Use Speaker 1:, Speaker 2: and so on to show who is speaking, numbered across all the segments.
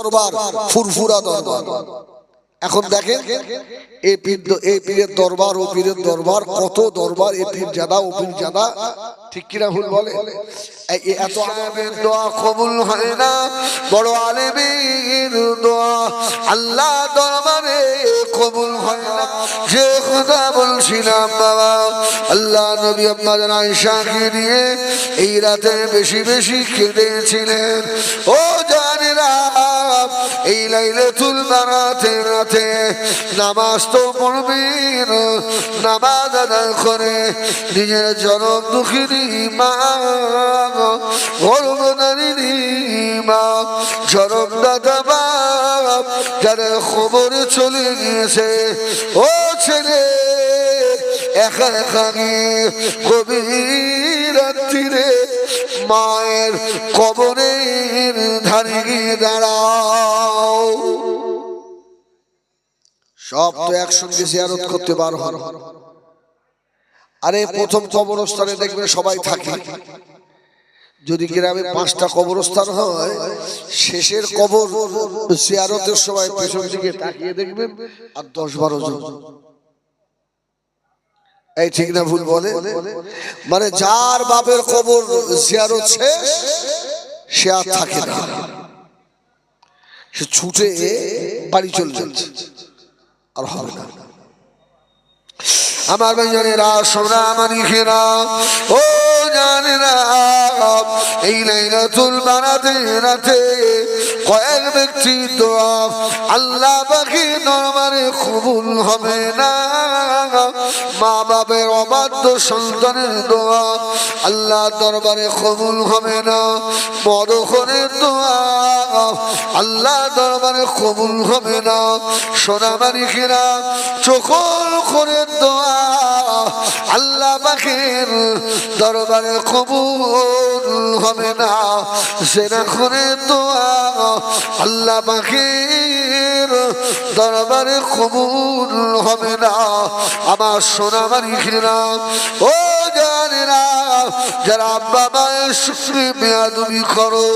Speaker 1: দরবার ফুরফুরা দরবার। এখন দেখেন এই পীর এই পীরের দরবার, ও পীরের দরবার, কত দরবার এ পীর জাদা, ও পীর জাদা। ঠিক কিনা ভুল বলে? এত
Speaker 2: আলেমের দোয়া কবুল হয় না। বড় আলেমের দোয়া আল্লাহ দরবারে কবুল হয় না। যে কথা বলছিলাম বাবা, আল্লাহ নবী আপনাদের আয়সাকে নিয়ে এই রাতে বেশি বেশি কেঁদেছিলেন ও জানেরা এই লাইলাতুল বারাতে রাতে নামাজ তো পড়বেন নামাজ আদায় করে নিজের জনম দুঃখিনী মা গর্বনারিণী মা জনম দাদা বাপ যারা খবরে চলে গিয়েছে। ও ছেলে, একা একা গভীর মায়ের কবরের ধারে গিয়ে দাঁড়াও।
Speaker 1: সব তো একসঙ্গে জিয়ারত করতে হন। আরে, প্রথম কবরস্থানে দেখবে সবাই থাকে। যদি গ্রামে পাঁচটা কবরস্থান হয়, শেষের কবর জিয়ারতের সময় পেছন দিকে তাকিয়ে দেখবেন আর দশ বারো জন। এই ঠিক না ভুল বলে? মানে যার বাপের কবর জিয়ারত শেষ, সে আর থাকে না। সে ছুটে বাড়ি চলে যাচ্ছে, আর হবে না।
Speaker 2: আমার ভাইজানেরা সোনা মানিকেরা ও জানেরা, এই লাইলাতুল বারাতে রাতে কয়েক ব্যক্তি দোয়া আল্লাহ পাখি দরবারে কবুল হবে না। মা বাপের অবাধ্য সন্তানের দোয়া আল্লাহ দরবারে কবুল হবে না। মরখনের দোয়া আল্লাহ দরবারে কবুল হবে না। সোনা মানিকেরা চোখল করে দোয়া আল্লাহ পাখির দরবারে কবুল হবে না। সেরা করে দোয়া আল্লাহ পাখির দরবারে কবুল হবে না। আমার সোনা মানিকেরা ও জানে না যারা আব্বা মায়ের শুক্রে বেয়াদুবি করো,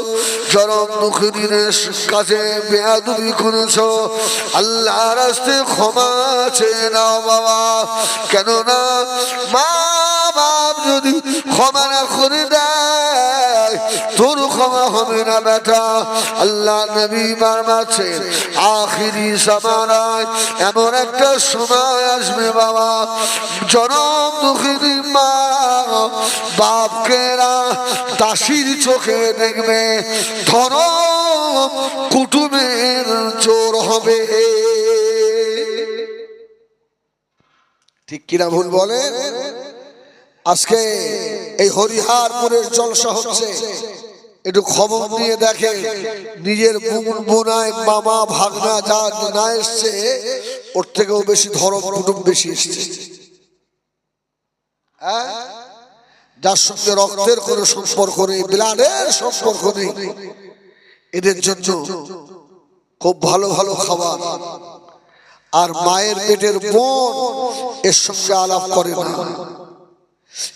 Speaker 2: চরম দুঃখিনের কাছে বেয়াদুবি করেছ আল্লাহ রাস্তে ক্ষমা চেয়ে নাও বাবা। কেননা মা বাপ যদি ক্ষমা না করে দেয়, তোর ক্ষমা হবে না বেটা। আল্লাহ নবী মারমাছেন, আখিরি সামারায় এমন একটা সময় আসবে বাবা। জনম দুঃখিনী মা বাপকেরা দাসির চোখে দেখবে ধরম কুটুমের চোর হবে।
Speaker 1: ঠিক কিনা ভুল বলে? আজকে এই হরিহারপুরের জলসা হচ্ছে। একটু খবর নিয়ে দেখে, নিজের বোন বোনায় মামা ভাগনা যা না এসছে, ওর থেকেও বেশি ধরম কুটুম বেশি এসছে। হ্যাঁ? যার সঙ্গে রক্তের কোনো সম্পর্ক নেই ব্লাডের সম্পর্ক নেই, এদের জন্য খুব ভালো ভালো খাবার। আর মায়ের পেটের বোন এর সঙ্গে আলাপ করে না।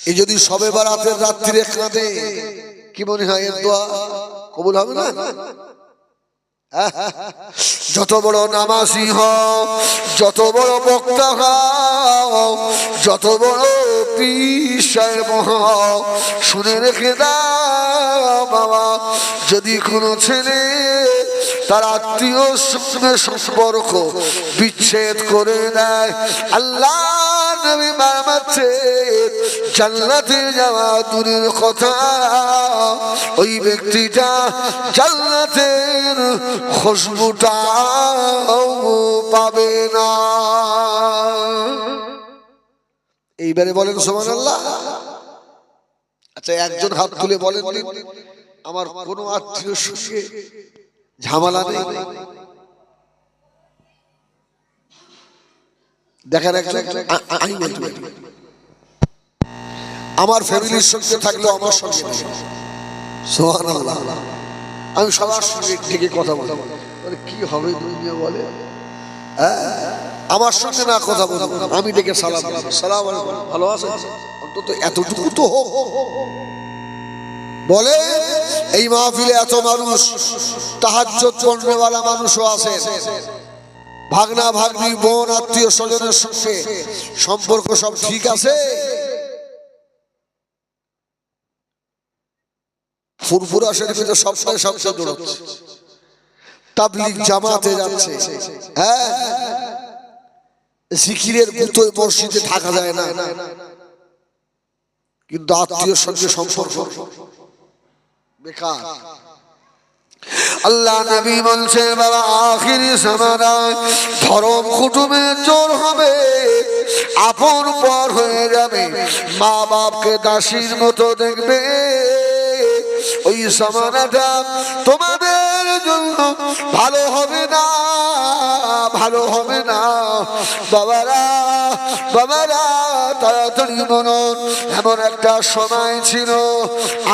Speaker 1: এই যদি সবে বারাতের রাত্রিরে কাঁদে, কি মনে হয় এর দোয়া কবুল হবে না?
Speaker 2: যত বড় নামাজি হও, যত বড় বক্তা যত বড় সাহেব হও, শুনে রেখে দাও বাবা, যদি কোনো ছেলে তার আত্মীয় সঙ্গে সম্পর্ক বিচ্ছেদ করে দেয় আল্লাহ যাওয়া দূরের কথা, ওই ব্যক্তিটা খুশবুটাও পাবে না।
Speaker 1: এইবারে বলেন সোমান আল্লাহ আচ্ছা একজন হাত তুলে বলেন আমার কোনো আত্মীয় সঙ্গে ঝামেলা নেই। আমি বলতে। আমার ফ্যামিলির সঙ্গে থাকলেও আমার সঙ্গে। আমি সবার সঙ্গে ডেকে কথা বলি বলে, কি হবে দুনিয়া বলে হ্যাঁ, আমার না কথা বলব আমি সালাম সালাম ভালো আছে? অন্তত এতটুকু তো হোক। বলে এই মাহফিলে এত মানুষ পড়নেওয়ালা মানুষও আছে। ভাগনা ভাগ্নি বোন আত্মীয় স্বজনের সঙ্গে সম্পর্ক সব ঠিক আছে? ফুরফুরা শরীফে সবসময় সবসময় দৌড়চ্ছে। তাবলিগ জামাতে যাচ্ছে। হ্যাঁ? জিকিরের গুতোয় মসজিদে থাকা যায় না। কিন্তু আত্মীয় সঙ্গে সম্পর্ক। বেকার।
Speaker 2: আল্লাহ নবী বলছে বাবা, আখিরি সমানায় ধরম কুটুমের জোর হবে, আপন পর হয়ে যাবে। মা বাপকে দাসীর মতো দেখবে। ওই সমানাটা তোমাদের জন্য ভালো হবে না, ভালো হবে না। বাবারা বাবারা, তাড়াতাড়ি মনন এমন একটা সময় ছিল,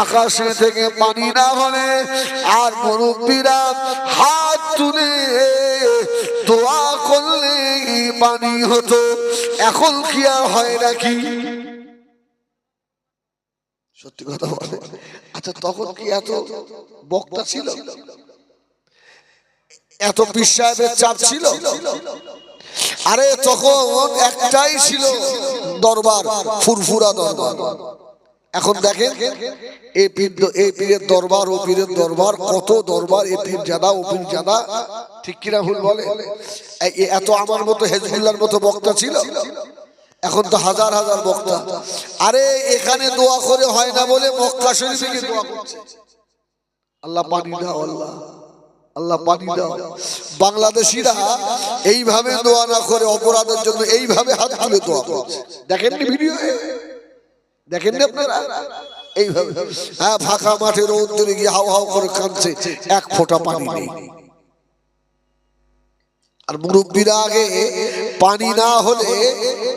Speaker 2: আকাশে থেকে পানি না হলে আর মুরব্বীরা হাত তুলে দোয়া করলে পানি হতো। এখন কি আর হয় নাকি?
Speaker 1: সত্যি কথা বলে। আচ্ছা তখন কি এত বক্তা ছিল? এত সাহেবের চাপ ছিল? আরে, তখন একটাই ছিল দরবার, ফুরফুরা দরবার। এখন দেখেন এই পীর এই পীরের দরবার, ও পীরের দরবার, কত দরবার, এ পীর জাদা, ও পীর জাদা। ঠিক কিনা ভুল বলে? এ- এ- এত আমার মতো হেজবুল্লার মতো বক্তা ছিল? এখন তো হাজার হাজার বক্তা। আরে, এখানে দোয়া করে হয় না বলে মক্কা শরীফে দোয়া করছে। আল্লাহ পানি দাও, আল্লাহ। আল্লাহ পানি দাও। বাংলাদেশিরা এইভাবে দোয়া না করে অপরাধের জন্য এইভাবে হাত তুলে দোয়া করছে। দেখেননি ভিডিও? দেখেননি আপনারা? এইভাবে। হ্যাঁ ফাঁকা মাঠে রোদ্দুরে গিয়ে হাও হাও করে কাঁদছে। এক ফোঁটা পানি নেই। আর মুরব্বীরা আগে পানি না হলে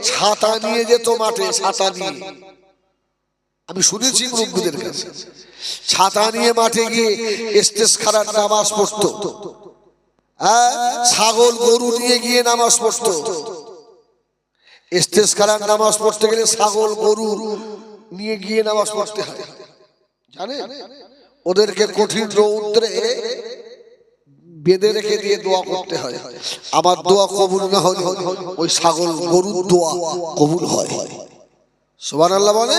Speaker 1: ছাতা নিয়ে যেত মাঠে, ছাতা নিয়ে। আমি শুনেছি মুরব্বীদের কাছে, ছাতা নিয়ে মাঠে গিয়ে স্টেজ খারাপ নামাজ পড়তো। হ্যাঁ ছাগল গরু নিয়ে গিয়ে নামাজ পড়তো। স্টেজ খারাপ নামাজ পড়তে গেলে ছাগল গরু নিয়ে গিয়ে নামাজ পড়তে হয়। জানে ওদেরকে কঠিন রৌদ্রে বেঁধে রেখে দিয়ে দোয়া করতে হয়। আমার দোয়া কবুল না হলে ওই ছাগল গরুর দোয়া কবুল হয়। সোমান আল্লাহ বলে?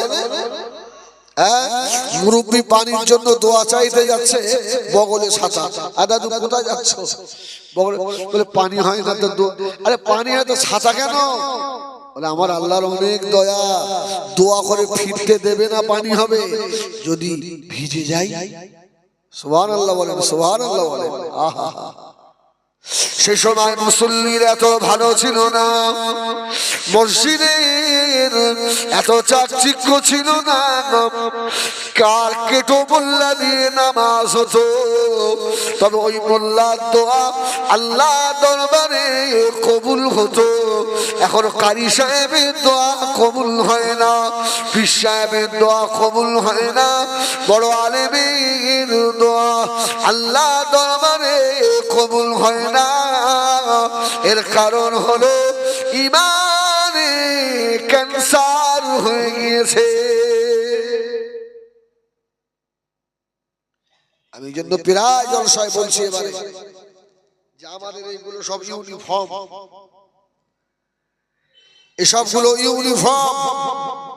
Speaker 1: হ্যাঁ? মুরব্বী পানির জন্য দোয়া চাইতে যাচ্ছে বগলে ছাতা। আর দাদু কোথায় যাচ্ছ? বগলে বলে পানি হয় না তো দো- আরে পানি হয় তো ছাতা কেন? বলে আমার আল্লাহর অনেক দয়া। দোয়া করে ফিরতে দেবে না পানি হবে। যদি ভিজে যাই সোহান আল্লাহ বলেন। সোহান আল্লাহ বলেন আহা।
Speaker 2: সে সময় মুসল্লির এত ভালো ছিল না। মসজিদের এত চাকচিক্য ছিল না। কার কেটো মোল্লা দিয়ে নামাজ হতো? তবে ওই মোল্লার দোয়া আল্লাহ দরবারে কবুল হতো। এখন কারি সাহেবের দোয়া কবুল হয় না, পীর সাহেবের দোয়া কবুল হয় না। বড় আলেমের দোয়া আল্লাহ দরবারে কবুল হয় এর কারণ হলো ইমানে ক্যান্সার হয়ে গিয়েছে।
Speaker 1: আমি জন্য প্রায় জলসায় বলছি এবারে যে আমাদের এইগুলো সব ইউনিফর্ম। এসবগুলো ইউনিফর্ম।